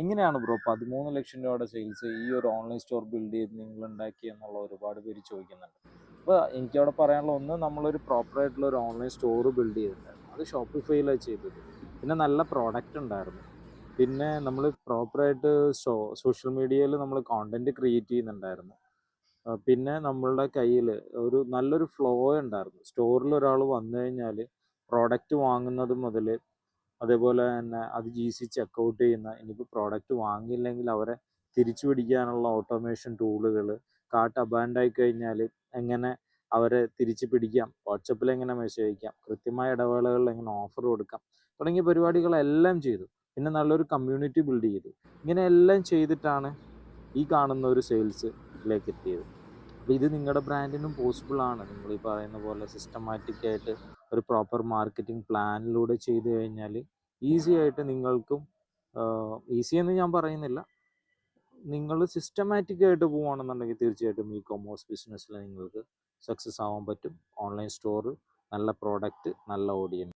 എങ്ങനെയാണ് ബ്രോ പതിമൂന്ന് ലക്ഷം രൂപയുടെ സെയിൽസ് ഈ ഒരു ഓൺലൈൻ സ്റ്റോർ ബിൽഡ് ചെയ്ത് നിങ്ങൾ ഉണ്ടാക്കി എന്നുള്ള ഒരുപാട് പേര് ചോദിക്കുന്നുണ്ട്. അപ്പോൾ എനിക്കവിടെ പറയാനുള്ള ഒന്ന് നമ്മളൊരു പ്രോപ്പർ ആയിട്ടുള്ള ഒരു ഓൺലൈൻ സ്റ്റോർ ബിൽഡ് ചെയ്തിട്ടുണ്ടായിരുന്നു. അത് ഷോപ്പിഫൈയിലാണ് ചെയ്തത്. പിന്നെ നല്ല പ്രോഡക്റ്റ് ഉണ്ടായിരുന്നു. പിന്നെ നമ്മൾ പ്രോപ്പറായിട്ട് സോ സോഷ്യൽ മീഡിയയിൽ നമ്മൾ കോണ്ടന്റ് ക്രിയേറ്റ് ചെയ്യുന്നുണ്ടായിരുന്നു. പിന്നെ നമ്മളുടെ കയ്യിൽ ഒരു നല്ലൊരു ഫ്ലോ ഉണ്ടായിരുന്നു. സ്റ്റോറിൽ ഒരാൾ വന്നു കഴിഞ്ഞാൽ പ്രോഡക്റ്റ് വാങ്ങുന്നത് മുതൽ അതേപോലെ തന്നെ അത് ജി സി ചെക്കൗട്ട് ചെയ്യുന്ന ഇനിയിപ്പോൾ പ്രോഡക്റ്റ് വാങ്ങിയില്ലെങ്കിൽ അവരെ തിരിച്ചു പിടിക്കാനുള്ള ഓട്ടോമേഷൻ ടൂളുകൾ കാർട്ട് അബാൻഡായി കഴിഞ്ഞാൽ എങ്ങനെ അവരെ തിരിച്ചു പിടിക്കാം വാട്സപ്പിൽ എങ്ങനെ മെസ്സേജ് അയക്കാം കൃത്യമായ ഇടവേളകളിൽ എങ്ങനെ ഓഫർ കൊടുക്കാം തുടങ്ങിയ പരിപാടികളെല്ലാം ചെയ്തു. പിന്നെ നല്ലൊരു കമ്മ്യൂണിറ്റി ബിൽഡ് ചെയ്തു. ഇങ്ങനെ എല്ലാം ചെയ്തിട്ടാണ് ഈ കാണുന്ന ഒരു സെയിൽസിലേക്ക് എത്തിയത്. അപ്പോൾ ഇത് നിങ്ങളുടെ ബ്രാൻഡിനും പോസിബിൾ ആണ്. നിങ്ങൾ ഈ പറയുന്ന പോലെ സിസ്റ്റമാറ്റിക് ആയിട്ട് ഒരു പ്രോപ്പർ മാർക്കറ്റിംഗ് പ്ലാനിലൂടെ ചെയ്തു കഴിഞ്ഞാൽ ഈസി ആയിട്ട് നിങ്ങൾക്കും ഈസി എന്ന് ഞാൻ പറയുന്നില്ല. നിങ്ങൾ സിസ്റ്റമാറ്റിക് ആയിട്ട് പോവുകയാണെന്നുണ്ടെങ്കിൽ തീർച്ചയായിട്ടും ഈ കൊമേഴ്സ് ബിസിനസ്സിൽ നിങ്ങൾക്ക് സക്സസ് ആവാൻ പറ്റും. ഓൺലൈൻ സ്റ്റോർ നല്ല പ്രോഡക്റ്റ് നല്ല ഓഡിയൻസ്